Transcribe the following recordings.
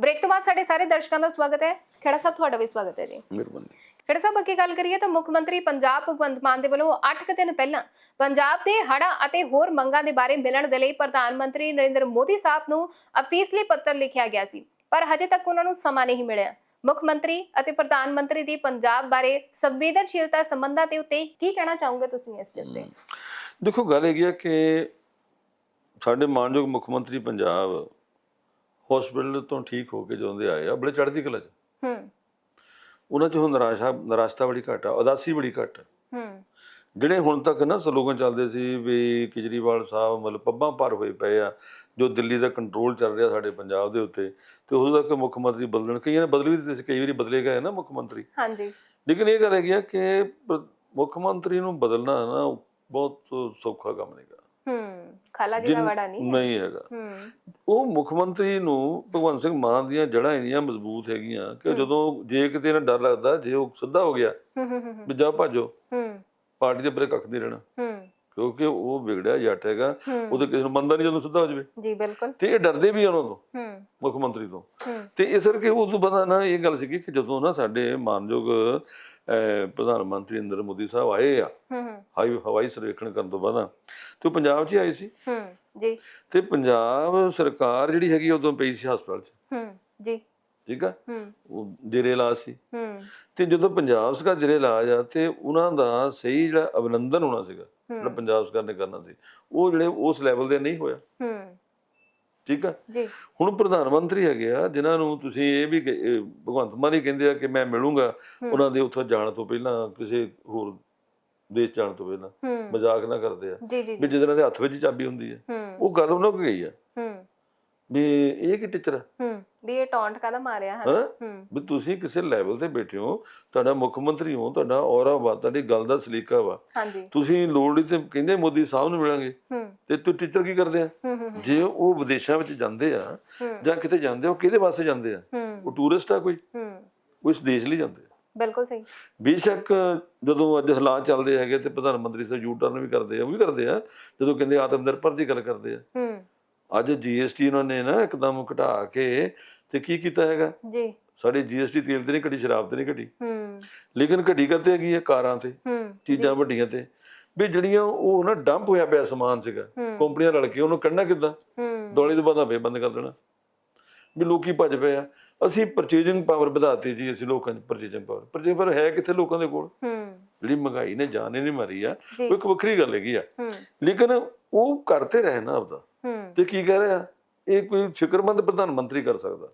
Break ਤੋਂ ਬਾਅਦ ਸਾਡੇ ਸਾਰੇ ਦਰਸ਼ਕਾਂ ਦਾ ਸਵਾਗਤ ਹੈ। ਖੇੜਾ ਸਾਹਿਬ ਤੁਹਾਡਾ ਵੀ ਸਵਾਗਤ ਹੈ ਜੀ। ਮਿਹਰਬਾਨੀ। ਖੇੜਾ ਸਾਹਿਬ ਅੱਗੇ ਗੱਲ ਕਰੀਏ ਤਾਂ ਮੁੱਖ ਮੰਤਰੀ ਪੰਜਾਬ ਭਗਵੰਤ ਮਾਨ ਦੇ ਵੱਲੋਂ 8 ਕੁ ਦਿਨ ਪਹਿਲਾਂ ਪੰਜਾਬ ਦੇ ਹੜ੍ਹਾਂ ਅਤੇ ਹੋਰ ਮੰਗਾਂ ਦੇ ਬਾਰੇ ਮਿਲਣ ਦੇ ਲਈ ਪ੍ਰਧਾਨ ਮੰਤਰੀ ਨਰਿੰਦਰ ਮੋਦੀ ਸਾਹਿਬ ਨੂੰ ਅਫੀਸਲੀ ਪੱਤਰ ਲਿਖਿਆ ਗਿਆ ਸੀ। ਪਰ ਹਜੇ ਤੱਕ ਉਹਨਾਂ ਨੂੰ ਸਮਾਂ ਨਹੀਂ ਮਿਲਿਆ। ਮੁੱਖ ਮੰਤਰੀ ਅਤੇ ਪ੍ਰਧਾਨ ਮੰਤਰੀ ਦੀ ਪੰਜਾਬ ਬਾਰੇ ਸੰਵੇਦਨਸ਼ੀਲਤਾ ਸੰਬੰਧਾਂ ਦੇ ਉੱਤੇ ਕੀ ਕਹਿਣਾ ਚਾਹੋਗੇ ਤੁਸੀਂ ਇਸ ਦੇ ਉੱਤੇ? ਦੇਖੋ ਗੱਲ ਹੈਗੀ ਆ ਕਿ ਸਾਡੇ ਮਾਨਯੋਗ ਮੁੱਖ ਮੰਤਰੀ ਪੰਜਾਬ ਹਸਪੀਟਲ ਤੋਂ ਠੀਕ ਹੋ ਕੇ ਜਦੋਂ ਦੇ ਆਏ ਆ ਬੜੇ ਚੜ੍ਹਦੀ ਕਲਾ ਚ। ਹੂੰ। ਉਹਨਾਂ ਚ ਹੁਣ ਨਿਰਾਸ਼ਾ ਨਿਰਾਸ਼ਤਾ ਬੜੀ ਘੱਟ ਆ ਉਦਾਸੀ ਬੜੀ ਘੱਟ। ਹੂੰ। ਜਿਹੜੇ ਹੁਣ ਤੱਕ ਨਾ ਸਲੋਗਨ ਚੱਲਦੇ ਸੀ ਵੀ ਕੇਜਰੀਵਾਲ ਸਾਹਿਬ ਮਤਲਬ ਪੱਬਾਂ ਭਰ ਹੋਏ ਪਏ ਆ ਜੋ ਦਿੱਲੀ ਦਾ ਕੰਟਰੋਲ ਚੱਲ ਰਿਹਾ ਸਾਡੇ ਪੰਜਾਬ ਦੇ ਉੱਤੇ ਤੇ ਉਦੋਂ ਤੱਕ ਮੁੱਖ ਮੰਤਰੀ ਬਦਲਣ ਕਈਆਂ ਨੇ ਬਦਲ ਵੀ ਦਿੱਤੇ ਸੀ ਕਈ ਵਾਰੀ ਬਦਲੇ ਗਏ ਨਾ ਮੁੱਖ ਮੰਤਰੀ। ਹਾਂਜੀ। ਲੇਕਿਨ ਇਹ ਗੱਲ ਹੈਗੀ ਆ ਕਿ ਮੁੱਖ ਮੰਤਰੀ ਨੂੰ ਬਦਲਣਾ ਨਾ ਬਹੁਤ ਸੌਖਾ ਕੰਮ ਨਹੀਂਗਾ। ਹੂੰ ਖਾਲਾ ਜੀ ਦਾ ਵੜਾ ਨਹੀਂ ਨਹੀਂ ਹੈਗਾ। ਹੂੰ। ਉਹ ਮੁੱਖ ਮੰਤਰੀ ਨੂੰ ਭਗਵੰਤ ਸਿੰਘ ਮਾਨ ਦੀਆਂ ਜੜ੍ਹਾਂ ਇੰਨੀਆਂ ਮਜ਼ਬੂਤ ਹੈਗੀਆਂ ਕਿ ਜਦੋਂ ਜੇ ਕਿਤੇ ਨਾ ਡਰ ਲੱਗਦਾ ਜੇ ਉਹ ਸਿੱਧਾ ਹੋ ਗਿਆ ਹੂੰ ਹੂੰ ਹੂੰ ਵੀ ਜਾ ਭਾਜੋ। ਹੂੰ। ਪਾਰਟੀ ਦੇ ਬਰੇ ਕੱਖ ਨਹੀਂ ਰਹਿਣਾ। ਹੂੰ। ਕਿਉਂਕਿ ਉਹ ਵਿਗੜਿਆ ਜੱਟ ਹੈਗਾ ਉਹ ਤਾਂ ਕਿਸੇ ਨੂੰ ਮੰਨਦਾ ਨਹੀਂ ਜਦੋਂ ਸਿੱਧਾ ਹੋ ਜਾਵੇ। ਜੀ ਬਿਲਕੁਲ। ਤੇ ਇਹ ਡਰਦੇ ਵੀ ਉਹਨਾਂ ਤੋਂ ਹੂੰ। ਮੁੱਖ ਮੰਤਰੀ ਤੋਂ। ਤੇ ਇਸ ਕਰਕੇ ਉਦੋਂ ਪਤਾ ਨਾ ਇਹ ਗੱਲ ਸੀਗੀ ਕਿ ਜਦੋਂ ਨਾ ਸਾਡੇ ਮਾਨਯੋਗ ਪ੍ਰਧਾਨ ਮੰਤਰੀ ਨਰਿੰਦਰ ਮੋਦੀ ਸਾਹਿਬ ਆਏ ਆ ਹਾਈ ਹਵਾਈ ਸਰਵੇਖਣ ਕਰਨ ਤੋਂ ਬਾਅਦ ਤੇ ਉਹ ਪੰਜਾਬ 'ਚ ਆਏ ਸੀ। ਹੂੰ ਜੀ। ਤੇ ਪੰਜਾਬ ਸਰਕਾਰ ਜਿਹੜੀ ਹੈਗੀ ਉਦੋਂ ਪਈ ਸੀ ਹਸਪਤਾਲ 'ਚ। ਹੂੰ ਜੀ। ਠੀਕ ਆ? ਹੂੰ। ਉਹ ਜੇਰੇ ਇਲਾਜ ਸੀ। ਹੂੰ। ਤੇ ਜਦੋਂ ਪੰਜਾਬ ਸਰਕਾਰ ਜੇਰੇ ਇਲਾਜ ਆ ਤੇ ਉਹਨਾਂ ਦਾ ਸਹੀ ਜਿਹੜਾ ਅਭਿਨੰਦਨ ਹੋਣਾ ਸੀਗਾ ਜਿਹੜਾ ਪੰਜਾਬ ਸਰਕਾਰ ਨੇ ਕਰਨਾ ਸੀ ਉਹ ਜਿਹੜੇ ਉਸ ਲੈਵਲ ਦੇ ਨਹੀਂ ਹੋਇਆ। ਹੂੰ। ਠੀਕ ਆ? ਜੀ। ਹੁਣ ਪ੍ਰਧਾਨ ਮੰਤਰੀ ਹੈਗੇ ਆ ਜਿਨ੍ਹਾਂ ਨੂੰ ਤੁਸੀਂ ਇਹ ਵੀ ਕਿ- ਭਗਵੰਤ ਮਾਨ ਹੀ ਕਹਿੰਦੇ ਆ ਕਿ ਮੈਂ ਮਿਲੂੰਗਾ ਉਹਨਾਂ ਦੇ ਉੱਥੋਂ ਜਾਣ ਤੋਂ ਪਹਿਲਾਂ ਕਿਸੇ ਹੋਰ ਦੇਸ਼ ਜਾਣ ਤੋਂ ਪਹਿਲਾਂ ਮਜ਼ਾਕ ਨਾ ਕਰਦੇ ਆ। ਵੀ ਜਿਹਨਾਂ ਦੇ ਹੱਥ ਵਿੱਚ ਚਾਬੀ ਹੁੰਦੀ ਹੈ। ਉਹ ਗੱਲ ਉਹਨਾਂ ਕੋਲ ਗਈ ਆ। ਹੂੰ। ਵੀ ਇਹ ਕੀ ਟੀਚਰ ਹੂੰ? ਵੀ ਇਹ ਟੌਂਟ ਕਾਹਦਾ ਮਾਰਿਆ ਹੈ ਹਨਾ? ਹੂੰ? ਵੀ ਤੁਸੀਂ ਕਿਸੇ ਲੈਵਲ ਤੇ ਬੈਠੇ ਹੋ ਤੁਹਾਡਾ ਮੁੱਖ ਮੰਤਰੀ ਹੋ ਤੁਹਾਡਾ ਔਰਾ ਵਾ ਤੁਹਾਡੀ ਗੱਲ ਦਾ ਸਲੀਕਾ ਵਾ। ਹਾਂਜੀ। ਤੁਸੀਂ ਲੋੜ ਤੇ ਕਹਿੰਦੇ ਮੋਦੀ ਸਾਹਿਬ ਨੂੰ ਮਿਲਾਂਗੇ। ਹੂੰ। ਤੇ ਤੂੰ ਟੀਚਰ ਕੀ ਕਰਦੇ ਆ? ਜੇ ਉਹ ਵਿਦੇਸ਼ਾਂ ਵਿੱਚ ਜਾਂਦੇ ਆ ਜਾਂ ਕਿਤੇ ਜਾਂਦੇ ਉਹ ਕਿਹਦੇ ਵਾਸਤੇ ਜਾਂਦੇ ਆ? ਉਹ ਟੂਰਿਸਟ ਆ ਕੋਈ? ਹੂੰ। ਉਹ ਇਸ ਦੇਸ਼ ਲਈ ਜਾਂਦੇ ਆ। ਬਿਲਕੁਲ ਸਹੀ। ਬੇਸ਼ੱਕ ਜਦੋਂ ਅੱਜ ਹਾਲਾਤ ਚੱਲਦੇ ਹੈਗੇ ਤੇ ਪ੍ਰਧਾਨ ਮੰਤਰੀ ਸਾਹਿਬ ਯੂ ਟਰਨ ਵੀ ਕਰਦੇ ਆ ਉਹ ਵੀ ਕਰਦੇ ਆ ਜਦੋਂ ਕਹਿੰਦੇ ਆਤਮ ਨਿਰਭਰ ਦੀ ਗੱਲ ਕਰਦੇ ਆ। ਹੂੰ। ਅੱਜ ਜੀਐਸਟੀ ਉਹਨਾਂ ਨੇ ਨਾ ਇੱਕਦਮ ਘਟਾ ਕੇ ਤੇ ਕੀ ਕੀਤਾ ਹੈਗਾ? ਜੀ। ਸਾਡੀ ਜੀਐਸਟੀ ਤੇਲ ਤੇ ਨਹੀਂ ਘਟੀ ਸ਼ਰਾਬ ਤੇ ਨਹੀਂ ਘਟੀ। ਹੂੰ। ਲੇਕਿਨ ਘਟੀ ਕਰਤੇ ਹੈਗੀ ਹੈ ਕਾਰਾਂ ਤੇ। ਹੂੰ ਚੀਜ਼ਾਂ ਵੱਡੀਆਂ ਤੇ। ਵੀ ਜਿਹੜੀਆਂ ਉਹ ਨਾ ਡੰਪ ਹੋਇਆ ਪਿਆ ਸਮਾਨ ਸੀਗਾ। ਕੰਪਨੀਆਂ ਰਲ ਕੇ ਉਹਨੂੰ ਕੱਢਣਾ ਕਿੱਦਾਂ? ਹੂੰ। ਦਿਵਾਲੀ ਤੋਂ ਬਾਅਦ ਆਪੇ ਬੰਦ ਕਰ ਦੇਣਾ। ਵੀ ਲੋਕੀ ਭੱਜ ਪਏ ਆ। ਅਸੀਂ ਪਰਚੇਜਿੰਗ ਪਾਵਰ ਵਧਾਤੀ ਜੀ ਅਸੀਂ ਲੋਕਾਂ ਦੀ ਪਰਚੇਜਿੰਗ ਪਾਵਰ ਪਰਚੇਜਿੰਗ ਪਾਵਰ ਹੈ ਕਿੱਥੇ ਲੋਕਾਂ ਦੇ ਕੋਲ? ਹੂੰ। ਜਿਹੜੀ ਮਹਿੰਗਾਈ ਨੇ ਹੀ ਨਹੀਂ ਮਾਰੀ ਆ। ਉਹ ਇੱਕ ਵੱਖਰੀ ਗੱਲ ਹੈਗੀ ਆ। ਲੇਕਿਨ ਉਹ ਕਰਤੇ ਰਹੇ ਨਾ ਆਪਦਾ। ਤੇ ਕੀ ਕਹਿ ਰਿਹਾ? ਇਹ ਕੋਈ ਫਿਕਰਮੰਦ ਪ੍ਰਧਾਨ ਮੰਤਰੀ ਕਰ ਸਕਦਾ।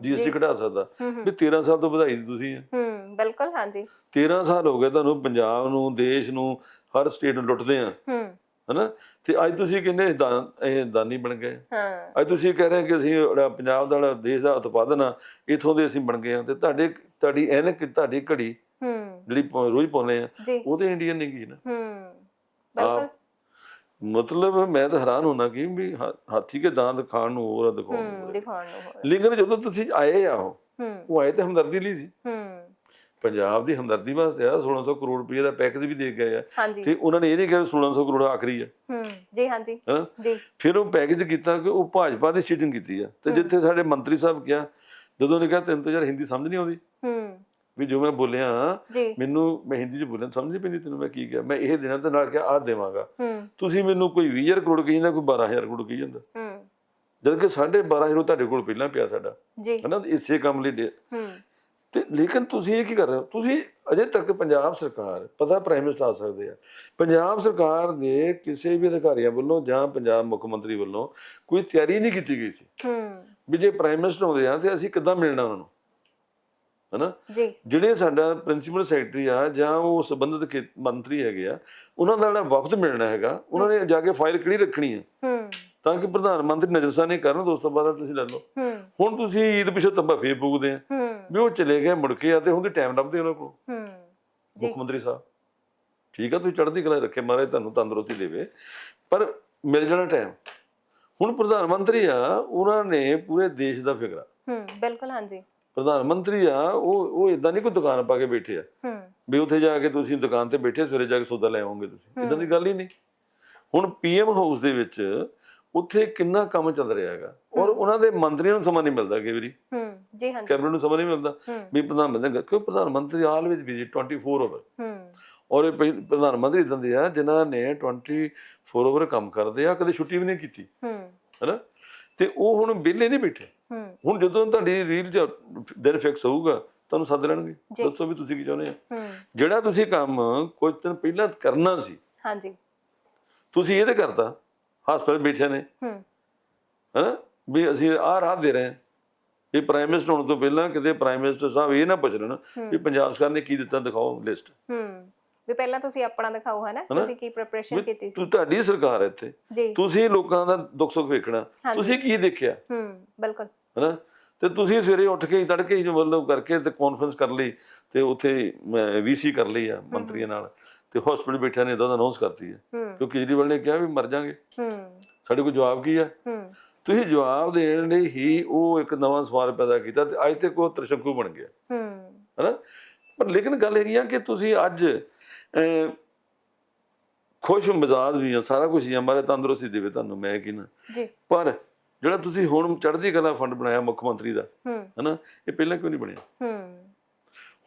ਜੀਐਸਟੀ ਘਟਾ ਸਕਦਾ। ਵੀ 13 ਸਾਲ ਤੋਂ ਵਧਾਈ ਤੁਸੀਂ ਹੂੰ ਬਿਲਕੁਲ ਹਾਂਜੀ। 13 ਸਾਲ ਹੋ ਗਏ ਤੁਹਾਨੂੰ ਪੰਜਾਬ ਨੂੰ ਦੇਸ਼ ਨੂੰ ਹਰ ਸਟੇਟ ਨੂੰ ਲੁੱਟਦੇ ਆ। ਹੂੰ। ਹਨਾ? ਤੇ ਅੱਜ ਤੁਸੀਂ ਕਹਿੰਦੇ ਇਹ ਦਾਨੀ ਬਣ ਗਏ? ਹਾਂ। ਅੱਜ ਤੁਸੀਂ ਕਹਿ ਰਹੇ ਕਿ ਅਸੀਂ ਪੰਜਾਬ ਦਾ ਦੇਸ਼ ਦਾ ਉਤਪਾਦਨ ਆ ਇਥੋਂ ਦੇ ਅਸੀਂ ਬਣ ਗਏ ਆ। ਤੇ ਤੁਹਾਡੇ ਤੁਹਾਡੀ ਐਨਕ ਤੁਹਾਡੀ ਘੜੀ ਹੂੰ। ਜਿਹੜੀ ਰੋਜ਼ ਪਾਉਂਦੇ ਆ ਜੀ। ਉਹ ਤੇ ਇੰਡੀਅਨ ਨਹੀਂ ਗਈ ਨਾ? ਹੂੰ। ਮਤਲਬ ਮੈਂ ਤਾਂ ਹੈਰਾਨ ਹੋਣਾ ਕਿ ਵੀ ਹਾਥੀ ਕੇ ਦੰਦ ਖਾਣ ਨੂੰ ਹੋਰ ਦਿਖਾਉਣ ਨੂੰ। ਦਿਖਾਉਣ ਨੂੰ ਲੇਕਿਨ ਜਦੋਂ ਤੁਸੀਂ ਆਏ ਆ ਉਹ ਉਹ ਆਏ ਤੇ ਹਮਦਰਦੀ ਲਈ ਸੀ। ਹੂੰ। ਪੰਜਾਬ ਦੀ ਹਮਦਰਦੀ ਵਾਸਤੇ ਆ 1600 ਕਰੋੜ ਰੁਪਏ ਦਾ ਪੈਕੇਜ ਵੀ ਦੇ ਗਏ ਆ। ਤੇ ਉਹਨਾਂ ਨੇ ਇਹ ਨਹੀਂ ਕਿਹਾ ਵੀ 1600 ਕਰੋੜ ਆਖਰੀ ਆ। ਹੂੰ ਜੀ ਹਾਂਜੀ। ਹਾਂ। ਜੀ। ਫਿਰ ਉਹ ਪੈਕੇਜ ਕੀਤਾ ਕਿ ਉਹ ਭਾਜਪਾ ਦੀ ਚੀਟਿੰਗ ਕੀਤੀ ਆ। ਤੇ ਜਿੱਥੇ ਸਾਡੇ ਮੰਤਰੀ ਸਾਹਿਬ ਕਿਹਾ ਜਦੋਂ ਉਹਨੇ ਕਿਹਾ ਤੈਨੂੰ ਤਾਂ ਯਾਰ ਹਿੰਦੀ ਸਮਝ ਨਹੀਂ ਆਉਂਦੀ। ਹੂੰ। ਵੀ ਜੋ ਮੈਂ ਬੋਲਿਆ ਮੈਨੂੰ ਮੈਂ ਹਿੰਦੀ ਚ ਬੋਲਿਆ ਸਮਝ ਨਹੀਂ ਪੈਂਦੀ ਤੈਨੂੰ ਮੈਂ ਕੀ ਕਿਹਾ। ਮੈਂ ਇਹ ਦੇਣਾ ਤੇ ਨਾਲ ਕਿਹਾ ਆਹ ਦੇਵਾਂਗਾ। ਤੁਸੀਂ ਮੈਨੂੰ ਕੋਈ 20000 ਕਰੋੜ ਕਹੀ ਜਾਂਦਾ ਕੋਈ 12000 ਕਰੋੜ ਕਹੀ ਜਾਂਦਾ। ਜਦ ਕਿ 12500 ਤੁਹਾਡੇ ਕੋਲ ਪਹਿਲਾਂ ਪਿਆ ਸਾਡਾ। ਹਨਾ ਇਸੇ ਕੰਮ ਲਈ ਤੇ ਲੇਕਿਨ ਤੁਸੀਂ ਇਹ ਕੀ ਕਰ ਰਹੇ ਹੋ? ਤੁਸੀਂ ਅਜੇ ਤੱਕ ਪੰਜਾਬ ਸਰਕਾਰ ਪਤਾ ਪ੍ਰਾਈਮ ਮਿਨਿਸਟਰ ਆ ਸਕਦੇ ਆ। ਪੰਜਾਬ ਸਰਕਾਰ ਦੇ ਕਿਸੇ ਵੀ ਅਧਿਕਾਰੀਆਂ ਵੱਲੋਂ ਜਾਂ ਪੰਜਾਬ ਮੁੱਖ ਮੰਤਰੀ ਵੱਲੋਂ ਕੋਈ ਤਿਆਰੀ ਨਹੀਂ ਕੀਤੀ ਗਈ ਸੀ। ਹੂੰ। ਵੀ ਜੇ ਪ੍ਰਾਈਮ ਮਿਨਿਸਟਰ ਆਉਂਦੇ ਆ ਤੇ ਅਸੀਂ ਕਿੱਦਾਂ ਮਿਲਣਾ ਉਹਨਾਂ ਨੂੰ? ਹਨਾ? ਜੀ। ਜਿਹੜੇ ਸਾਡਾ ਪ੍ਰਿੰਸੀਪਲ ਸੈਕਟਰੀ ਆ ਜਾਂ ਉਹ ਸੰਬੰਧਿਤ ਮੰਤਰੀ ਹੈਗੇ ਆ ਉਹਨਾਂ ਦਾ ਜਿਹੜਾ ਵਕਤ ਮਿਲਣਾ ਹੈਗਾ ਉਹਨਾਂ ਨੇ ਜਾ ਕੇ ਫਾਈਲ ਕਿਹੜੀ ਰੱਖਣੀ ਹੈ ਹੂੰ। ਤਾਂ ਕਿ ਪ੍ਰਧਾਨ ਮੰਤਰੀ ਨਜ਼ਰਸਾਨੀ ਕਰਨ ਦੋਸਤੋ ਬਾਅਦ ਤੁਸੀਂ ਲੈ ਲਓ। ਹੁਣ ਤੁਸੀਂ ਈਦ ਪਿਛੋਂ ਤੰਬਾ ਫੇਰ ਫੂਕਦੇ ਆ। ਵੀ ਉਹ ਚਲੇ ਗਏ ਮੁੜ ਕੇ ਆ ਤੇ ਹੁਣ ਟਾਈਮ ਲੱਭਦੇ ਉਹਨਾਂ ਕੋਲ। ਹੂੰ। ਮੁੱਖ ਮੰਤਰੀ ਸਾਹਿਬ। ਠੀਕ ਆ ਤੁਸੀਂ ਚੜ੍ਹਦੀ ਕਲਾ ਰੱਖੇ ਮਹਾਰਾਜ ਤੁਹਾਨੂੰ ਤੰਦਰੁਸਤੀ ਦੇਵੇ। ਪਰ ਮਿਲ ਜਾਣਾ ਟਾਈਮ ਹੁਣ ਪ੍ਰਧਾਨ ਮੰਤਰੀ ਆ ਉਹਨਾਂ ਨੇ ਪੂਰੇ ਦੇਸ਼ ਦਾ ਫਿਕਰ ਆ। ਹੂੰ ਬਿਲਕੁਲ ਹਾਂਜੀ। ਪ੍ਰਧਾਨ ਮੰਤਰੀ ਆ ਉਹ ਉਹ ਇਦਾਂ ਨਹੀਂ ਕੋਈ ਦੁਕਾਨ ਪਾ ਕੇ ਬੈਠੇ ਆ। ਹੂੰ। ਵੀ ਉੱਥੇ ਜਾ ਕੇ ਤੁਸੀਂ ਦੁਕਾਨ ਤੇ ਬੈਠੇ ਸਵੇਰੇ ਜਾ ਕੇ ਸੌਦਾ ਲੈ ਆਓਗੇ ਤੁਸੀਂ। ਇਦਾਂ ਦੀ ਗੱਲ ਹੀ ਨਹੀਂ। ਹੁਣ ਪੀਐਮ ਹਾਊਸ ਦੇ ਵਿੱਚ ਉੱਥੇ ਕਿੰਨਾ ਕੰਮ ਚੱਲ ਰਿਹਾ ਹੈਗਾ। ਔਰ ਉਹਨਾਂ ਦੇ ਮੰਤਰੀਆਂ ਨੂੰ ਸਮਾਂ ਨਹੀਂ ਮਿਲਦਾ ਕਈ ਵਾਰੀ। ਹੂੰ। ਜੀ ਹਾਂਜੀ ਕੈਬਨਿਟ ਨੂੰ ਸਮਾਂ ਨਹੀਂ ਮਿਲਦਾ। ਹੂੰ। ਵੀ ਪ੍ਰਧਾਨ ਮੰਤਰੀ ਕਿਉਂ ਪ੍ਰਧਾਨ ਮੰਤਰੀ ਆਲ ਵਿੱਚ ਬਿਜ਼ੀ 24 ਓਵਰ ਹੂੰ। ਔਰ ਇਹ ਪ੍ਰਧਾਨ ਮੰਤਰੀ ਇਦਾਂ ਦੇ ਆ ਜਿਨ੍ਹਾਂ ਨੇ 24 ਓਵਰ ਕੰਮ ਕਰਦੇ ਆ ਕਦੇ ਛੁੱਟੀ ਵੀ ਨਹੀਂ ਕੀਤੀ। ਹੂੰ। ਹੈਨਾ? ਤੇ ਉਹ ਹੁਣ ਵਿਹਲੇ ਨਹੀਂ ਬੈਠੇ। ਹੂੰ ਹੁਣ ਜਦੋਂ ਤੁਹਾਡੀ ਰੀਲ ਚ ਦਿਨ ਫਿਕਸ ਹੋਊਗਾ ਤੁਹਾਨੂੰ ਸੱਦ ਲੈਣਗੇ। ਦੱਸੋ ਵੀ ਤੁਸੀਂ ਕੀ ਚਾਹੁੰਦੇ ਆ। ਜਿਹੜਾ ਤੁਸੀਂ ਕੰਮ ਕੁਝ ਦਿਨ ਪਹਿਲਾਂ ਕਰਨਾ ਸੀ। ਹਾਂਜੀ। ਤੁਸੀਂ ਇਹ ਤੇ ਕਰਤਾ। ਹਸਪਤਾਲ ਬੈਠੇ ਨੇ। ਹੂੰ। ਹੈਨਾ ਵੀ ਅਸੀਂ ਆਹ ਰਾਹ ਦੇ ਰਹੇ ਹਾਂ। ਇਹ ਪ੍ਰਾਈਮ ਮਿਨਿਸਟਰ ਹੋਣ ਤੋਂ ਪਹਿਲਾਂ ਕਿਤੇ ਪ੍ਰਾਈਮ ਮਿਨਿਸਟਰ ਸਾਹਿਬ ਇਹ ਨਾ ਪੁੱਛ ਲੈਣ ਵੀ ਪੰਜਾਬ ਸਰਕਾਰ ਨੇ ਕੀ ਦਿੱਤਾ ਦਿਖਾਓ ਲਿਸਟ ਹੂੰ। ਵੀ ਪਹਿਲਾਂ ਤੁਸੀਂ ਆਪਣਾ ਦਿਖਾਓ ਹੈ ਨਾ? ਤੁਸੀਂ ਕੀ ਪ੍ਰੈਪਰੇਸ਼ਨ ਕੀਤੀ ਸੀ? ਤੂੰ ਤੁਹਾਡੀ ਸਰਕਾਰ ਇੱਥੇ। ਤੁਸੀਂ ਲੋਕਾਂ ਦਾ ਦੁੱਖ ਸੁੱਖ ਵੇਖਣਾ। ਤੁਸੀਂ ਕੀ ਦੇਖਿਆ? ਹੂੰ ਬਿਲਕੁਲ। ਹੈਨਾ? ਤੇ ਤੁਸੀਂ ਸਵੇਰੇ ਉੱਠ ਕੇ ਹੀ ਤੜਕੇ ਹੀ ਮਤਲਬ ਕਰਕੇ ਤੇ ਕਾਨਫਰੰਸ ਕਰ ਲਈ ਤੇ ਉੱਥੇ ਵੀਸੀ ਕਰ ਲਈ ਆ ਮੰਤਰੀਆਂ ਨਾਲ ਤੇ ਹਸਪੀਟਲ ਬੈਠਿਆਂ ਨੇ ਤਾਂ ਅਨਾਉਂਸ ਕਰਤੀ ਹੈ। ਕਿਉਂਕਿ ਕੇਜਰੀਵਾਲ ਨੇ ਕਿਹਾ ਵੀ ਮਰ ਜਾਾਂਗੇ। ਹੂੰ। ਸਾਡੇ ਕੋਲ ਜਵਾਬ ਕੀ ਹੂੰ। ਤੁਸੀਂ ਜਵਾਬ ਦੇਣ ਲਈ ਹੀ ਉਹ ਇੱਕ ਨਵਾਂ ਸਵਾਲ ਪੈਦਾ ਕੀਤਾ ਤੇ ਅੱਜ ਤੇ ਕੋ ਤ੍ਰਿਸ਼ੰਕੂ ਬਣ ਗਿਆ। ਹੂੰ। ਹੈਨਾ? ਪਰ ਲੇਕਿਨ ਗੱਲ ਹੈਗੀ ਆ ਕਿ ਤੁਸੀਂ ਅੱਜ ਖੁਸ਼ ਮਿਜ਼ਾਜ ਵੀ ਆ ਸਾਰਾ ਕੁਝ ਹੀ ਆ ਮਾਰੇ ਤੰਦਰੁਸਤੀ ਦੇਵੇ ਤੁਹਾਨੂੰ ਮੈਂ ਕੀ ਨਾ। ਜੀ। ਪਰ ਜਿਹੜਾ ਤੁਸੀਂ ਹੁਣ ਚੜ੍ਹਦੀ ਕਲਾ ਫੰਡ ਬਣਾਇਆ ਮੁੱਖ ਮੰਤਰੀ ਦਾ ਹੈਨਾ? ਇਹ ਪਹਿਲਾਂ ਕਿਉਂ ਨਹੀਂ ਬਣਿਆ?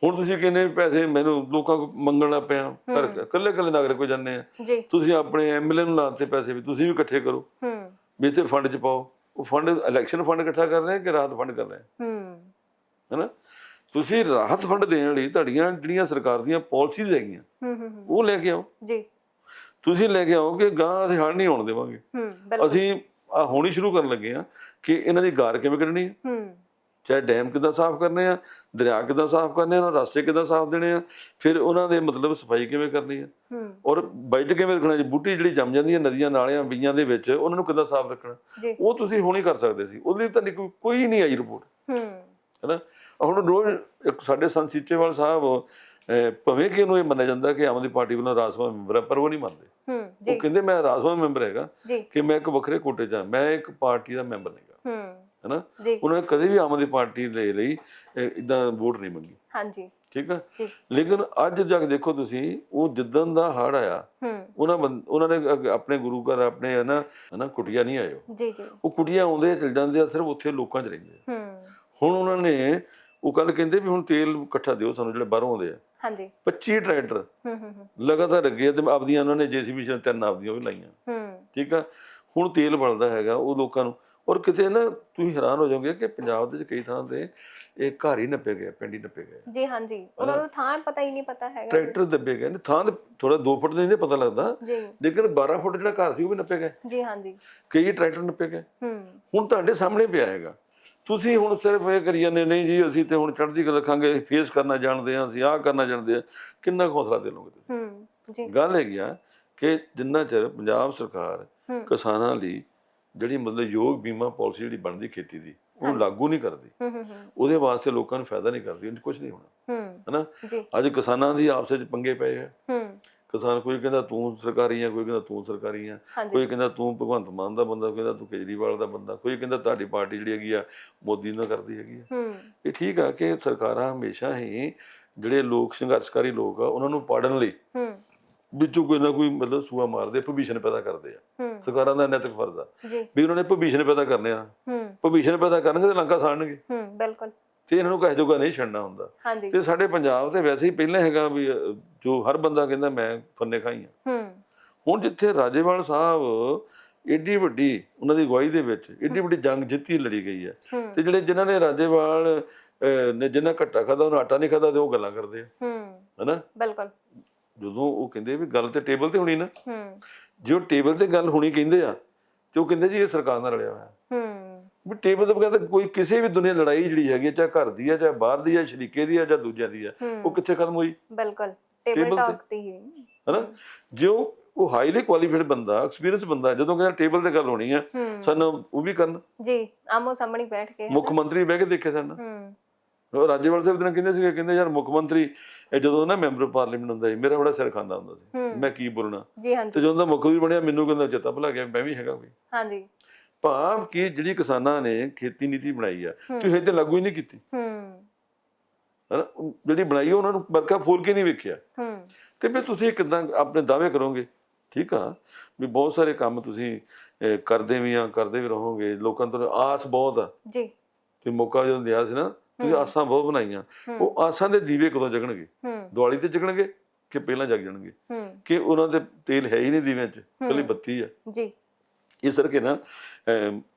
ਹੁਣ ਤੁਸੀਂ ਵੀ ਪੈਸੇ ਮੈਨੂੰ ਲੋਕਾਂ ਕੋ ਮੰਗਣਾ ਪਿਆ ਪਰ ਕੱਲੇ ਕੱਲੇ ਨਾਗਰਿਕ ਕੋ ਜਾਂਦੇ ਆ। ਤੁਸੀਂ ਆਪਣੇ ਐਮਐਲਏ ਨੂੰ ਲਾਤੇ ਪੈਸੇ ਵੀ ਤੁਸੀਂ ਵੀ ਇਕੱਠੇ ਕਰੋ। ਵੀ ਇੱਥੇ ਫੰਡ ਚ ਪਾਓ। ਉਹ ਫੰਡ ਇਲੈਕਸ਼ਨ ਫੰਡ ਇਕੱਠਾ ਕਰ ਰਹੇ ਕਿ ਰਾਹਤ ਫੰਡ ਕਰ ਰਹੇ ਹੈਨਾ? ਤੁਸੀਂ ਰਾਹਤ ਫੰਡ ਦੇਣ ਲਈ ਤੁਹਾਡੀਆਂ ਜਿਹੜੀਆਂ ਸਰਕਾਰ ਦੀਆਂ ਪਾਲਿਸੀਜ਼ ਹੈਗੀਆਂ ਉਹ ਲੈ ਕੇ ਆਓ। ਜੀ। ਤੁਸੀਂ ਲੈ ਕੇ ਆਓ ਕਿ ਗਾਂ ਅਸੀਂ ਹੜ ਨਹੀਂ ਆਉਣ ਦੇਵਾਂਗੇ। ਅਸੀਂ ਆ ਹੋਣੀ ਸ਼ੁਰੂ ਕਰਨ ਲੱਗੇ ਆ ਕਿ ਇਹਨਾਂ ਦੀ ਗਾਰ ਕਿਵੇਂ ਕੱਢਣੀ ਹੈ ਹੂੰ। ਚਾਹੇ ਡੈਮ ਕਿੱਦਾਂ ਸਾਫ਼ ਕਰਨੇ ਆ ਦਰਿਆ ਕਿੱਦਾਂ ਸਾਫ਼ ਕਰਨੇ ਆ ਰਸਤੇ ਕਿੱਦਾਂ ਸਾਫ਼ ਦੇਣੇ ਆ ਫਿਰ ਉਹਨਾਂ ਦੇ ਮਤਲਬ ਸਫ਼ਾਈ ਕਿਵੇਂ ਕਰਨੀ ਆ? ਹੂੰ। ਔਰ ਬਾਈਟ ਕਿਵੇਂ ਰੱਖਣਾ ਜੀ? ਬੂਟੀ ਜਿਹੜੀ ਜੰਮ ਜਾਂਦੀ ਹੈ ਨਦੀਆਂ ਨਾਲਿਆਂ ਬੀਆਂ ਦੇ ਵਿੱਚ ਉਹਨਾਂ ਨੂੰ ਕਿੱਦਾਂ ਸਾਫ਼ ਰੱਖਣਾ? ਉਹ ਤੁਸੀਂ ਹੁਣ ਕਰ ਸਕਦੇ ਸੀ। ਉਹਦੇ ਲਈ ਤਾਂ ਕੋਈ ਕੋਈ ਨਹੀਂ ਆਈ ਰਿਪੋਰਟ ਹੂੰ। ਹੈਨਾ? ਹੁਣ ਰੋਜ਼ ਸਾਡੇ ਸੰਤ ਸੀਚੇਵਾਲ ਸਾਹਿਬ ਭਵੇਂ ਕਿ ਉਹਨੂੰ ਇਹ ਮੰਨਿਆ ਜਾਂਦਾ ਕਿ ਆਮ ਆਦਮੀ ਪਾਰਟੀ ਵੱਲੋਂ ਰਾਜ ਸਭਾ ਮੈਂਬਰ ਹੈ ਪਰ ਉਹ ਨਹੀਂ ਮੰਨਦੇ। ਹੂੰ ਉਹ ਕਹਿੰਦੇ ਮੈਂ ਰਾਜ ਸਭਾ ਮੈਂਬਰ ਹੈਗਾ ਕਿ ਮੈਂ ਇੱਕ ਵੱਖਰੇ ਕੋਟੇ 'ਚ ਹਾਂ ਮੈਂ ਇੱਕ ਪਾਰਟੀ ਦਾ ਮੈਂਬਰ ਨਹੀਂਗਾ ਹੂੰ। ਹੈਨਾ? ਉਹਨਾਂ ਨੇ ਕਦੇ ਵੀ ਆਮ ਆਦਮੀ ਪਾਰਟੀ ਦੇ ਲਈ ਇਦਾਂ ਵੋਟ ਨਹੀਂ ਮੰਗੀ। ਹਾਂਜੀ। ਠੀਕ ਜੀ। ਲੇਕਿਨ ਅੱਜ ਜਾ ਕੇ ਦੇਖੋ ਤੁਸੀਂ ਉਹ ਜਿੱਦਣ ਦਾ ਹੜ ਆਇਆ ਹੂੰ। ਉਹਨਾਂ ਉਹਨਾਂ ਨੇ ਆਪਣੇ ਗੁਰੂ ਘਰ ਆਪਣੇ ਹਨਾ ਹਨਾ ਕੁਟੀਆ ਨਹੀਂ ਆਇਓ ਜੀ ਜੀ। ਉਹ ਕੁਟੀਆਂ ਆਉਂਦੇ ਚਲ ਜਾਂਦੇ ਆ ਸਿਰਫ ਉੱਥੇ ਲੋਕਾਂ 'ਚ ਰਹਿੰਦੇ। ਹੂੰ। ਹੁਣ ਉਹਨਾਂ ਨੇ ਉਹ ਕੱਲ ਕਹਿੰਦੇ ਵੀ ਹੁਣ ਤੇਲ ਇਕੱਠਾ ਦਿਓ ਸਾਨੂੰ ਜਿਹੜੇ ਬਾਹਰੋਂ ਆਉਂਦੇ ਆ। ਹਾਂਜੀ। 25 ਟਰੈਕਟਰ। ਹੂੰ ਹੂੰ ਲਗਾਤਾਰ ਲੱਗੇ ਤੇ ਆਪਦੀਆਂ ਉਹਨਾਂ ਨੇ ਜੀਸੀਬੀ ਚ ਤਿੰਨ ਆਪਦੀਆਂ ਵੀ ਲਾਈਆਂ। ਹੂੰ। ਠੀਕ ਆ? ਹੁਣ ਤੇਲ ਬਣਦਾ ਹੈਗਾ ਉਹ ਲੋਕਾਂ ਨੂੰ। ਔਰ ਕਿਤੇ ਨਾ ਤੁਸੀਂ ਹੈਰਾਨ ਹੋ ਜਾਓਗੇ ਕਿ ਪੰਜਾਬ ਦੇ ਵਿੱਚ ਕਈ ਥਾਂ ਤੇ ਇਹ ਘਰ ਹੀ ਨੱਪੇ ਗਏ ਪਿੰਡ ਹੀ ਨੱਪੇ ਗਏ ਜੀ ਹਾਂਜੀ। ਉਹਨਾਂ ਨੂੰ ਥਾਂ ਪਤਾ ਹੀ ਨਹੀਂ ਪਤਾ ਹੈਗਾ। ਟਰੈਕਟਰ ਦੱਬੇ ਗਏ ਨੇ। ਥਾਂ ਤੇ ਥੋੜਾ 2 ਫੁੱਟ ਦੇ ਨਹੀਂ ਪਤਾ ਲੱਗਦਾ। ਜੀ। ਲੇਕਿਨ 12 ਫੁੱਟ ਜਿਹੜਾ ਘਰ ਸੀ ਉਹ ਵੀ ਨੱਪੇ ਗਏ। ਜੀ ਹਾਂਜੀ। ਕਈ ਟਰੈਕਟਰ ਨੱਪੇ ਗਏ। ਹੂੰ। ਹੁਣ ਤੁਹਾਡੇ ਸਾਹਮਣੇ ਪਿਆ ਹੈਗਾ। ਤੁਸੀਂ ਹੁਣ ਸਿਰਫ ਇਹ ਕਰੀ ਜਾਂਦੇ ਨਹੀਂ ਜੀ ਅਸੀਂ ਤੇ ਹੁਣ ਚੜ੍ਹਦੀ ਕਲਾ ਰੱਖਾਂਗੇ ਫੇਸ ਕਰਨਾ ਜਾਣਦੇ ਹਾਂ ਅਸੀਂ ਆਹ ਕਰਨਾ ਜਾਣਦੇ ਹਾਂ ਕਿੰਨਾ ਹੌਸਲਾ ਦੇ ਤੁਸੀਂ? ਹੂੰ ਜੀ। ਗੱਲ ਹੈਗੀ ਆ ਕਿ ਜਿੰਨਾ ਚਿਰ ਪੰਜਾਬ ਸਰਕਾਰ। ਕਿਸਾਨਾਂ ਲਈ ਜਿਹੜੀ ਮਤਲਬ ਯੋਗ ਬੀਮਾ ਪਾਲਿਸੀ ਜਿਹੜੀ ਬਣਦੀ ਖੇਤੀ ਦੀ ਉਹਨੂੰ ਲਾਗੂ ਨਹੀਂ ਕਰਦੀ ਹੂੰ ਹੂੰ ਹੂੰ। ਉਹਦੇ ਵਾਸਤੇ ਲੋਕਾਂ ਨੂੰ ਫਾਇਦਾ ਨਹੀਂ ਕਰਦੀ ਕੁਝ ਨਹੀਂ ਹੋਣਾ। ਹੂੰ ਹੈਨਾ? ਅੱਜ ਕਿਸਾਨਾਂ ਦੀ ਆਪਸ ਵਿੱਚ ਪੰਗੇ ਪਏ ਆ। ਹੂੰ। ਕਿਸਾਨ ਕੋਈ ਕਹਿੰਦਾ ਤੂੰ ਸਰਕਾਰੀ ਆ ਕੋਈ ਕਹਿੰਦਾ ਤੂੰ ਸਰਕਾਰੀ ਆ। ਕੋਈ ਕਹਿੰਦਾ ਤੂੰ ਭਗਵੰਤ ਮਾਨ ਦਾ ਬੰਦਾ ਕੋਈ ਕਹਿੰਦਾ ਤੂੰ ਕੇਜਰੀਵਾਲ ਦਾ ਬੰਦਾ ਕੋਈ ਕਹਿੰਦਾ ਤੁਹਾਡੀ ਪਾਰਟੀ ਜਿਹੜੀ ਹੈਗੀ ਆ ਮੋਦੀ ਨਾਲ ਕਰਦੀ ਹੈਗੀ ਆ। ਇਹ ਠੀਕ ਆ ਕਿ ਸਰਕਾਰਾਂ ਹਮੇਸ਼ਾ ਹੀ ਜਿਹੜੇ ਲੋਕ ਸੰਘਰਸ਼ਕਾਰੀ ਲੋਕ ਆ ਉਹਨਾਂ ਨੂੰ ਪਾੜਨ ਲਈ ਹੂੰ। ਵਿੱਚੋਂ ਕੋਈ ਨਾ ਕੋਈ ਮਤਲਬ ਸੂਆ ਮਾਰਦੇ ਭਵਿਸ਼ਣ ਪੈਦਾ ਕਰਦੇ ਆ। ਸਰਕਾਰਾਂ ਦਾ ਨੈਤਿਕ ਫਰਜ਼ ਆ ਵੀ ਉਹਨਾਂ ਨੇ ਭਵਿਸ਼ਣ ਪੈਦਾ ਕਰਨੇ ਆ। ਹੂੰ। ਭਵਿਸ਼ਣ ਪੈਦਾ ਕਰਨਗੇ ਤੇ ਲੰਕਾ ਸਾੜਨਗੇ। ਹੂੰ ਬਿਲਕੁਲ। ਤੇ ਇਹਨਾਂ ਨੂੰ ਕਹੇ ਜੋਗਾ ਨਹੀਂ ਛੱਡਣਾ ਹੁੰਦਾ। ਹਾਂਜੀ। ਤੇ ਸਾਡੇ ਪੰਜਾਬ ਤੇ ਵੈਸੇ ਹੀ ਪਹਿਲਾਂ ਹੈਗਾ ਵੀ ਜੋ ਹਰ ਬੰਦਾ ਕਹਿੰਦਾ ਮੈਂ ਫੰਨੇ ਖਾਈ ਆ। ਹੂੰ। ਹੁਣ ਜਿੱਥੇ ਰਾਜੇਵਾਲ ਸਾਹਿਬ ਏਡੀ ਵੱਡੀ ਉਹਨਾਂ ਦੀ ਅਗਵਾਈ ਦੇ ਵਿੱਚ ਏਡੀ ਵੱਡੀ ਜੰਗ ਜਿੱਤੀ ਲੜੀ ਗਈ ਹੈ। ਤੇ ਜਿਹੜੇ ਜਿਨ੍ਹਾਂ ਨੇ ਰਾਜੇਵਾਲ ਨੇ ਜਿਨ੍ਹਾਂ ਘੱਟਾ ਖਾਦਾ ਉਹਨਾਂ ਆਟਾ ਨਹੀਂ ਖਾਦਾ ਤੇ ਉਹ ਗੱਲਾਂ ਕਰਦੇ ਆ। ਹੂੰ। ਹਨਾ? ਬਿਲਕੁਲ। ਜਦੋਂ ਉਹ ਕਹਿੰਦੇ ਵੀ ਗੱਲ ਤੇ ਟੇਬਲ ਤੇ ਹੋਣੀ ਨਾ। ਹੂੰ। ਜੇ ਟੇਬਲ ਤੇ ਗੱਲ ਹੋਣੀ ਕਹਿੰਦੇ ਆ ਤੇ ਉਹ ਕਹਿੰਦੇ ਜੀ ਇਹ ਸਰਕਾਰ ਨਾਲ ਰਲਿਆ ਹੋਇਆ। ਹੂੰ। ਵੀ ਟੇਬਲ ਤੋਂ ਬਗੈਰ ਤਾਂ ਕੋਈ ਕਿਸੇ ਵੀ ਦੁਨੀਆ ਲੜਾਈ ਜਿਹੜੀ ਹੈਗੀ ਹੈ, ਚਾਹੇ ਘਰ ਦੀ ਹੈ ਚਾਹੇ ਬਾਹਰ ਦੀ ਹੈ ਸ਼ਰੀਕੇ ਦੀ ਹੈ ਜਾਂ ਦੂਜਿਆਂ ਦੀ ਹੈ ਹੂੰ। ਉਹ ਕਿੱਥੇ ਖਤਮ ਹੋਈ? ਬਿਲਕੁਲ ਟੇਬਲ ਤੇ- ਟਾਕ ਤੇ ਹੀ ਹਨਾ? ਜੋ ਉਹ ਹਾਈਲੀ ਕੁਆਲੀਫਾਈਡ ਬੰਦਾ ਐਕਸਪੀਰੀਅੰਸ ਬੰਦਾ ਜਦੋਂ ਕਹਿੰਦਾ ਟੇਬਲ ਤੇ ਗੱਲ ਹੋਣੀ ਹੈ ਹੂੰ। ਸਾਨੂੰ ਉਹ ਵੀ ਕਰਨ। ਜੀ ਆਮੋ ਸਾਹਮਣੇ ਬੈਠ ਕੇ ਮੁੱਖ ਮੰਤਰੀ ਬਹਿ ਕੇ ਦੇਖੇ ਸਨ। ਹੂੰ। ਉਹ ਰਾਜੇਵਾਲ ਸਾਹਿਬ ਦਿਨ ਕਹਿੰਦੇ ਸੀਗੇ ਕਹਿੰਦੇ ਯਾਰ ਮੁੱਖ ਮੰਤਰੀ ਇਹ ਜਦੋਂ ਨਾ ਮੈਂਬਰ ਪਾਰਲੀਮੈਂਟ ਹੁੰਦਾ ਸੀ ਮੇਰਾ ਬੜਾ ਸਿਰ ਖਾਂਦਾ ਹੁੰਦਾ ਸੀ ਹੂੰ। ਮੈਂ ਕੀ ਬੋਲਣਾ? ਜੀ ਹਾਂਜੀ। ਤੇ ਜਦੋਂ ਦਾ ਮੁੱਖ ਮੰਤਰੀ ਬਣਿਆ ਮੈਨੂੰ ਕਹਿੰਦਾ ਚੇਤਾ ਭੁਲਾ ਗਿਆ ਮੈਂ ਵੀ ਹੈਗਾ ਕੋਈ। ਹਾਂਜੀ। ਭਾਵ ਕਿ ਜਿਹੜੀ ਕਿਸਾਨਾਂ ਨੇ ਖੇਤੀ ਨੀਤੀ ਬਣਾਈ ਆ ਤੁਸੀਂ ਤੇ ਲਾਗੂ ਹੀ ਨਹੀਂ ਕੀਤੀ। ਹੂੰ। ਜਿਹੜੀ ਬਣਾਈ ਉਹਨਾਂ ਨੂੰ ਵਰਕਾ ਫੋਲ ਕੇ ਨਹੀਂ ਵੇਖਿਆ। ਹੂੰ। ਤੇ ਫਿਰ ਤੁਸੀਂ ਕਿਦਾਂ ਆਪਣੇ ਦਾਅਵੇ ਕਰੋਗੇ ਠੀਕ ਆ ਵੀ ਬਹੁਤ ਸਾਰੇ ਕੰਮ ਤੁਸੀਂ ਕਰਦੇ ਵੀ ਆ ਕਰਦੇ ਵੀ ਰਹੋਗੇ ਲੋਕਾਂ ਤੋਂ ਆਸ ਬਹੁਤ ਆ। ਜੀ। ਤੇ ਮੌਕਾ ਜਦੋਂ ਦਿਆ ਸੀ ਨਾ ਤੁਸੀਂ। ਆਸਾਂ ਬਹੁਤ ਬਣਾਈਆਂ। ਉਹ ਆਸਾਂ ਦੇ ਦੀਵੇ ਕਦੋਂ ਜਗਣਗੇ? ਦੀਵਾਲੀ ਤੇ ਜਗਣਗੇ ਕਿ ਪਹਿਲਾਂ ਜਗ ਜਾਣਗੇ? ਕਿ ਉਹਨਾਂ ਦੇ ਤੇਲ ਹੈ ਹੀ ਨਹੀਂ ਦੀਵਿਆਂ 'ਚ ਕੱਲੀ। ਬੱਤੀ ਆ। ਜੀ। ਇਸ ਕਰਕੇ ਨਾ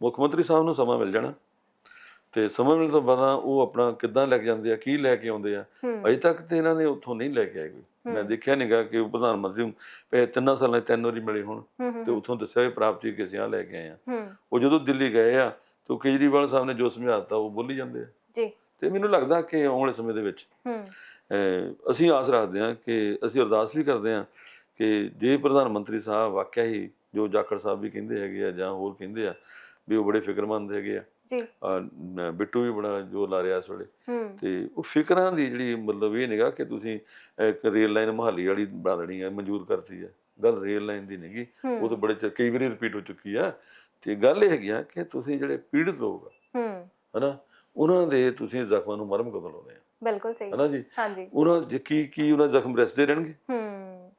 ਮੁੱਖ ਮੰਤਰੀ ਸਾਹਿਬ ਨੂੰ ਸਮਾਂ ਮਿਲ ਜਾਣਾ। ਤੇ ਸਮਾਂ ਮਿਲਣ ਤੋਂ ਬਾਅਦ ਉਹ ਆਪਣਾ ਕਿੱਦਾਂ ਲੈ ਕੇ ਜਾਂਦੇ ਆ ਕੀ ਲੈ ਕੇ ਆਉਂਦੇ ਆ ਅਜੇ ਤੱਕ ਤੇ ਇਹਨਾਂ ਨੇ ਉੱਥੋਂ ਨਹੀਂ ਲੈ ਕੇ ਆਏ ਕੋਈ। ਮੈਂ। ਦੇਖਿਆ ਨਹੀਂਗਾ ਕਿ ਉਹ ਪ੍ਰਧਾਨ ਮੰਤਰੀ ਨੂੰ ਤਿੰਨਾਂ ਸਾਲਾਂ 'ਚ ਤਿੰਨ ਵਾਰੀ ਮਿਲੇ ਹੁਣ ਤੇ ਉੱਥੋਂ ਦੱਸਿਆ ਵੀ ਪ੍ਰਾਪਤੀ ਕਿ ਅਸੀਂ ਆਹ ਲੈ ਕੇ ਆਏ ਆ। ਉਹ ਜਦੋਂ ਦਿੱਲੀ ਗਏ ਆ ਤਾਂ ਕੇਜਰੀਵਾਲ ਸਾਹਿਬ ਨੇ ਜੋ ਸਮਝਾਤਾ ਉਹ ਬੋਲੀ ਜਾਂਦੇ ਆ। ਜੀ। ਤੇ ਮੈਨੂੰ ਲੱਗਦਾ ਕਿ ਆਉਣ ਵਾਲੇ ਸਮੇਂ ਦੇ ਵਿੱਚ ਅਸੀਂ ਆਸ ਰੱਖਦੇ ਹਾਂ ਕਿ ਅਸੀਂ ਅਰਦਾਸ ਵੀ ਕਰਦੇ ਹਾਂ ਕਿ ਜੇ ਪ੍ਰਧਾਨ ਮੰਤਰੀ ਸਾਹਿਬ ਵਾਕਿਆ ਹੀ ਜੋ ਜਾਖੜ ਸਾਹਿਬ ਵੀ ਕਹਿੰਦੇ ਹੈਗੇ ਆ ਜਾਂ ਹੋਰ ਕਹਿੰਦੇ ਆ ਵੀ ਉਹ ਬੜੇ ਫਿਕਰਮੰਦ ਹੈਗੇ ਆ। ਜੀ। ਬਿੱਟੂ ਵੀ ਬੜਾ ਜੋ ਲਾ ਰਿਹਾ ਇਸ ਵੇਲੇ। ਤੇ ਉਹ ਫਿਕਰਾਂ ਦੀ ਜਿਹੜੀ ਮਤਲਬ ਇਹ ਨਿਗਾ ਕਿ ਤੁਸੀਂ ਇੱਕ ਰੇਲ ਲਾਈਨ ਮਹਾਲੀ ਵਾਲੀ ਬਣਾ ਦੇਣੀ ਹੈ ਮਨਜ਼ੂਰ ਕਰਤੀ ਹੈ ਗੱਲ ਰੇਲ ਲਾਈਨ ਦੀ ਨਹੀਂਗੀ ਉਹ ਤਾਂ ਬੜੇ ਕਈ ਵਾਰੀ ਰਿਪੀਟ ਹੋ ਚੁੱਕੀ ਆ। ਤੇ ਗੱਲ ਇਹ ਹੈਗੀ ਆ ਕਿ ਤੁਸੀਂ ਜਿਹੜੇ ਪੀੜਤ ਲੋਕ ਆ ਹੂੰ। ਹਨਾ ਉਹਨਾਂ ਦੇ ਤੁਸੀਂ ਜ਼ਖਮਾਂ ਨੂੰ ਮਰਮ ਕਦੋਂ ਲਾਉਣੇ ਆ? ਬਿਲਕੁਲ ਸਹੀ। ਹਨਾ ਜੀ? ਹਾਂਜੀ। ਉਹਨਾਂ ਕੀ ਕੀ ਉਹਨਾਂ ਜ਼ਖਮ ਰਸਦੇ ਰਹਿਣਗੇ? ਹੂੰ।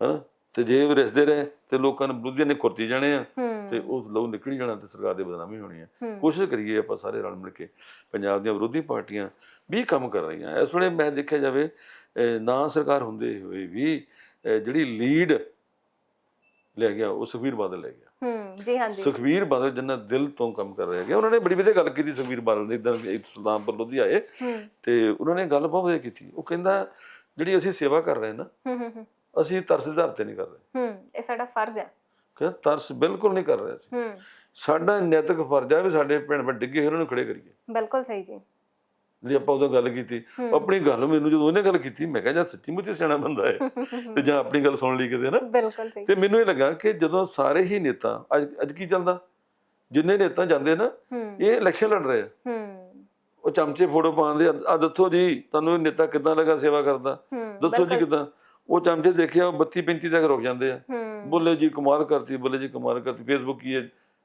ਹਨਾ? ਤੇ ਜੇ ਉਹ ਰਸਦੇ ਰਹੇ ਤੇ ਲੋਕਾਂ ਨੇ ਬੁੱਧੀਆਂ ਨੇ ਖੁਰਤੀ ਜਾਣੇ ਆ ਤੇ ਉਹ ਲਹੂ ਨਿਕਲ ਜਾਣਾ ਤੇ ਸਰਕਾਰ ਦੀ ਬਦਨਾਮੀ ਹੋਣੀ ਆ। ਕੋਸ਼ਿਸ਼ ਕਰੀਏ ਆਪਾਂ ਸਾਰੇ ਰਲ ਮਿਲ ਕੇ ਪੰਜਾਬ ਦੀਆਂ ਵਿਰੋਧੀ ਪਾਰਟੀਆਂ ਵੀ ਕੰਮ ਕਰ ਰਹੀਆਂ। ਇਸ ਵੇਲੇ ਮੈਂ ਦੇਖਿਆ ਜਾਵੇ ਨਾ ਸਰਕਾਰ ਹੁੰਦੇ ਹੋਏ ਵੀ ਜਿਹੜੀ ਲੀਡ ਲੈ ਗਿਆ ਉਹ ਸੁਖਬੀਰ ਬਾਦਲ ਲੈ ਗਿਆ। ਹੂੰ ਜੀ ਹਾਂਜੀ ਸੁਖਬੀਰ ਬਾਦਲ ਜਿੰਨਾ ਦਿਲ ਤੋਂ ਕੰਮ ਕਰ ਰਹੇ ਹੈਗੇ ਉਹਨਾਂ ਨੇ ਬੜੀ ਵਧੀਆ ਗੱਲ ਕੀਤੀ ਸੁਖਬੀਰ ਬਾਦਲ ਨੇ ਇਦਾਂ ਇੱਕ ਸੁਲਤਾਨਪੁਰ ਲੋਧੀ ਆਏ ਤੇ ਉਹਨਾਂ ਨੇ ਗੱਲ ਬਹੁਤ ਵਧੀਆ ਕੀਤੀ। ਉਹ ਕਹਿੰਦਾ ਜਿਹੜੀ ਅਸੀਂ ਸੇਵਾ ਕਰ ਰਹੇ ਨਾ ਹੂੰ ਹੂੰ, ਅਸੀਂ ਤਰਸ ਦੇ ਆਧਾਰ ਤੇ ਨਹੀਂ ਕਰ ਰਹੇ। ਹੂੰ ਇਹ ਸਾਡਾ ਫਰਜ਼ ਹੈ ਕਹਿੰਦਾ ਤਰਸ ਬਿਲਕੁਲ ਨਹੀਂ ਕਰ ਰਹੇ ਅਸੀਂ। ਹੂੰ। ਸਾਡਾ ਨੈਤਿਕ ਫਰਜ਼ ਹੈ ਵੀ ਸਾਡੇ ਭੈਣ ਭੈਣ ਡਿੱਗੇ ਹੋਏ ਉਹਨਾਂ ਨੂੰ ਖੜੇ ਕਰੀਏ। ਬਿਲਕੁਲ ਸਹੀ ਜੀ। ਜਿਹੜੀ ਆਪਾਂ ਉਦੋਂ ਗੱਲ ਕੀਤੀ ਆਪਣੀ ਗੱਲ ਮੈਨੂੰ ਜਦੋਂ ਉਹਨੇ ਗੱਲ ਕੀਤੀ ਮੈਂ ਕਿਹਾ ਜਾਂ ਸੱਚੀ ਮੁੱਚੀ ਸਿਆਣਾ ਬੰਦਾ ਹੈ ਤੇ ਜਾਂ ਆਪਣੀ ਗੱਲ ਸੁਣ ਲਈ ਕਿਤੇ ਨਾ ਬਿਲਕੁਲ ਸਹੀ। ਤੇ ਮੈਨੂੰ ਇਹ ਲੱਗਾ ਕਿ ਜਦੋਂ ਸਾਰੇ ਹੀ ਨੇਤਾ ਅੱਜ ਅੱਜ ਕੀ ਚੱਲਦਾ? ਜਿੰਨੇ ਨੇਤਾ ਜਾਂਦੇ ਨਾ ਇਹ ਇਲੈਕਸ਼ਨ ਲੜ ਰਹੇ ਆ। ਹੂੰ। ਉਹ ਚਮਚੇ ਫੋਟੋ ਪਾਉਂਦੇ ਆ ਦੱਸੋ ਜੀ ਤੁਹਾਨੂੰ ਇਹ ਨੇਤਾ ਕਿੱਦਾਂ ਲੱਗਾ ਸੇਵਾ ਕਰਦਾ? ਦੱਸੋ ਜੀ। ਕਿੱਦਾਂ? ਉਹ ਚਮਚੇ ਦੇਖਿਆ ਉਹ 32 35 ਤੱਕ ਰੁਕ ਜਾਂਦੇ ਆ। ਹੂੰ। ਬੋਲੇ ਜੀ ਕਮਾਲ ਕਰਤੀ ਬੋਲੇ ਜੀ ਕਮਾਲ ਕਰਤੀ ਫੇਸਬੁੱਕ ਕੀ ਹੈ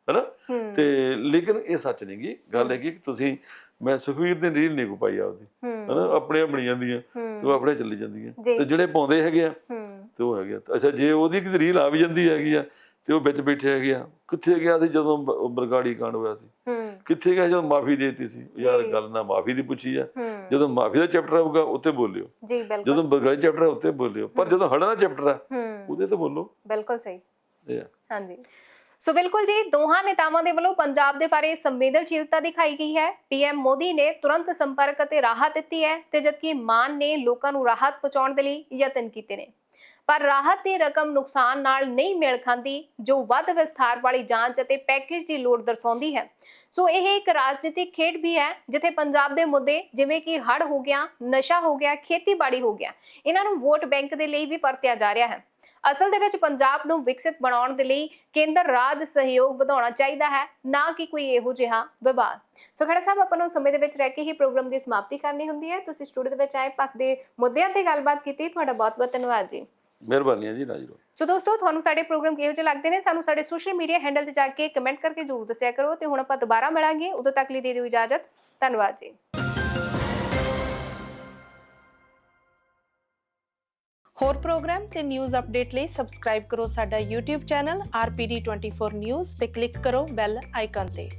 ਹੈਨਾ? ਹੂੰ। ਤੇ ਲੇਕਿਨ ਇਹ ਸੱਚ ਨਹੀਂ ਗੀ। ਗੱਲ ਹੈਗੀ ਕਿ ਤੁਸੀਂ ਮੈਂ ਸੁਖਵੀਰ ਦੀ ਰੀਲ ਨਹੀਂ ਕੋ ਪਾਈ ਆਪਦੀ ਹੂੰ। ਹੈਨਾ? ਆਪਣੇ ਬਣੀ ਜਾਂਦੀਆਂ ਤੇ ਉਹ ਹੂੰ ਆਪਣੇ ਚੱਲੀ ਜਾਂਦੀਆਂ ਜੀ। ਤੇ ਜਿਹੜੇ ਪਾਉਂਦੇ ਹੈਗੇ ਆ ਹੂੰ। ਤੇ ਉਹ ਹੈਗੇ ਆ। ਅੱਛਾ ਜੇ ਉਹਦੀ ਕਿਤੇ ਰੀਲ ਆ ਵੀ ਜਾਂਦੀ ਹੈਗੀ ਆ ਤੇ ਉਹ ਵਿੱਚ ਬੈਠੇ ਹੈਗੇ ਆ ਕਿੱਥੇ ਗਿਆ ਸੀ ਜਦੋਂ ਬਰਗਾੜੀ ਕਾਂਡ ਹੋਇਆ ਸੀ? ਹੂੰ ਕਿੱਥੇ ਗਿਆ ਜਦੋਂ ਮਾਫੀ ਦੇਤੀ ਸੀ ਯਾਰ। ਗੱਲ ਨਾ ਮਾਫੀ ਦੀ ਪੁੱਛੀ ਆ। ਜਦੋਂ ਮਾਫੀ ਦਾ ਚੈਪਟਰ ਆਊਗਾ ਉੱਤੇ ਬੋਲਿਓ। ਜੀ ਬਿਲਕੁਲ। ਜਦੋਂ ਬਰਗਾੜੀ ਚੈਪਟਰ ਆ ਉੱਤੇ ਬੋਲਿਓ। ਪਰ ਜਦੋਂ ਹੜਾ ਦਾ ਚੈਪਟਰ ਆ ਉਹਦੇ ਤੇ ਬੋਲੋ। ਬਿਲਕੁਲ ਸਹੀ। ਹਾਂਜੀ। ਸੋ ਬਿਲਕੁਲ ਜੀ ਦੋਹਾਂ ਨੇਤਾਵਾਂ ਦੇ ਵੱਲੋਂ ਪੰਜਾਬ ਦੇ ਬਾਰੇ ਸੰਵੇਦਨਸ਼ੀਲਤਾ ਦਿਖਾਈ ਗਈ ਹੈ। ਪੀਐਮ ਮੋਦੀ ਨੇ ਤੁਰੰਤ ਸੰਪਰਕ ਅਤੇ ਰਾਹਤ ਦਿੱਤੀ ਹੈ ਤੇ ਜਦਕਿ ਮਾਨ ਨੇ ਲੋਕਾਂ ਨੂੰ ਰਾਹਤ ਪਹੁੰਚਾਉਣ ਦੇ ਲਈ ਯਤਨ ਕੀਤੇ ਨੇ। ਪਰ ਰਾਹਤ ਦੀ ਰਕਮ ਨੁਕਸਾਨ ਨਾਲ ਨਹੀਂ ਮੇਲ ਖਾਂਦੀ, ਜੋ ਵੱਧ ਵਿਸਥਾਰ ਵਾਲੀ ਜਾਂਚ ਅਤੇ ਪੈਕੇਜ ਦੀ ਲੋੜ ਦਰਸਾਉਂਦੀ ਹੈ। ਸੋ ਇਹ ਇੱਕ ਰਾਜਨੀਤਿਕ ਖੇਡ ਵੀ ਹੈ, ਜਿੱਥੇ ਪੰਜਾਬ ਦੇ ਮੁੱਦੇ ਜਿਵੇਂ ਕਿ ਹੜ੍ਹ ਹੋ ਗਿਆ, ਨਸ਼ਾ ਹੋ ਗਿਆ, ਖੇਤੀਬਾੜੀ ਹੋ ਗਿਆ, ਇਹਨਾਂ ਨੂੰ ਵੋਟ ਬੈਂਕ ਦੇ ਲਈ ਵੀ ਵਰਤਿਆ ਜਾ ਰਿਹਾ ਹੈ। ਅਸਲ ਦੇ ਵਿੱਚ ਪੰਜਾਬ ਨੂੰ ਵਿਕਸਿਤ ਬਣਾਉਣ ਦੇ ਲਈ ਕੇਂਦਰ ਰਾਜ ਸਹਿਯੋਗ ਵਧਾਉਣਾ ਚਾਹੀਦਾ ਹੈ, ਨਾ ਕਿ ਕੋਈ ਇਹੋ ਜਿਹਾ ਵਿਵਾਦ। ਸੋ ਖੜਾ ਸਾਹਿਬ, ਆਪਾਂ ਨੂੰ ਸਮੇਂ ਦੇ ਵਿੱਚ ਰਹਿ ਕੇ ਹੀ ਪ੍ਰੋਗਰਾਮ ਦੀ ਸਮਾਪਤੀ ਕਰਨੀ ਹੁੰਦੀ ਹੈ। ਤੁਸੀਂ ਸਟੂਡੀਓ ਦੇ ਵਿੱਚ ਆਏ ਪੱਖ ਦੇ ਮੁੱਦਿਆਂ ਤੇ ਗੱਲਬਾਤ ਕੀਤੀ। ਤੁਹਾਡਾ ਬਹੁਤ-ਬਹੁਤ ਧੰਨਵਾਦ ਜੀ। ਮਿਹਰਬਾਨੀ ਜੀ ਰਾਜਰੋ ਸੋ ਦੋਸਤੋ ਤੁਹਾਨੂੰ ਸਾਡੇ ਪ੍ਰੋਗਰਾਮ ਕਿਹੋ ਜਿਹੇ ਲੱਗਦੇ ਨੇ? ਸਾਨੂੰ ਸਾਡੇ ਸੋਸ਼ਲ ਮੀਡੀਆ ਹੈਂਡਲ ਤੇ ਜਾ ਕੇ ਕਮੈਂਟ ਕਰਕੇ ਜਰੂਰ ਦੱਸਿਆ ਕਰੋ ਤੇ ਹੁਣ ਆਪਾਂ ਦੁਬਾਰਾ ਮਿਲਾਂਗੇ। ਉਦੋਂ ਤੱਕ ਲਈ ਦੇ ਦਿਓ ਇਜਾਜ਼ਤ। ਧੰਨਵਾਦ ਜੀ। ਹੋਰ ਪ੍ਰੋਗਰਾਮ ਤੇ ਨਿਊਜ਼ ਅਪਡੇਟ ਲਈ ਸਬਸਕ੍ਰਾਈਬ ਕਰੋ ਸਾਡਾ YouTube ਚੈਨਲ RPD24 News ਤੇ ਕਲਿੱਕ ਕਰੋ ਬੈਲ ਆਈਕਨ ਤੇ।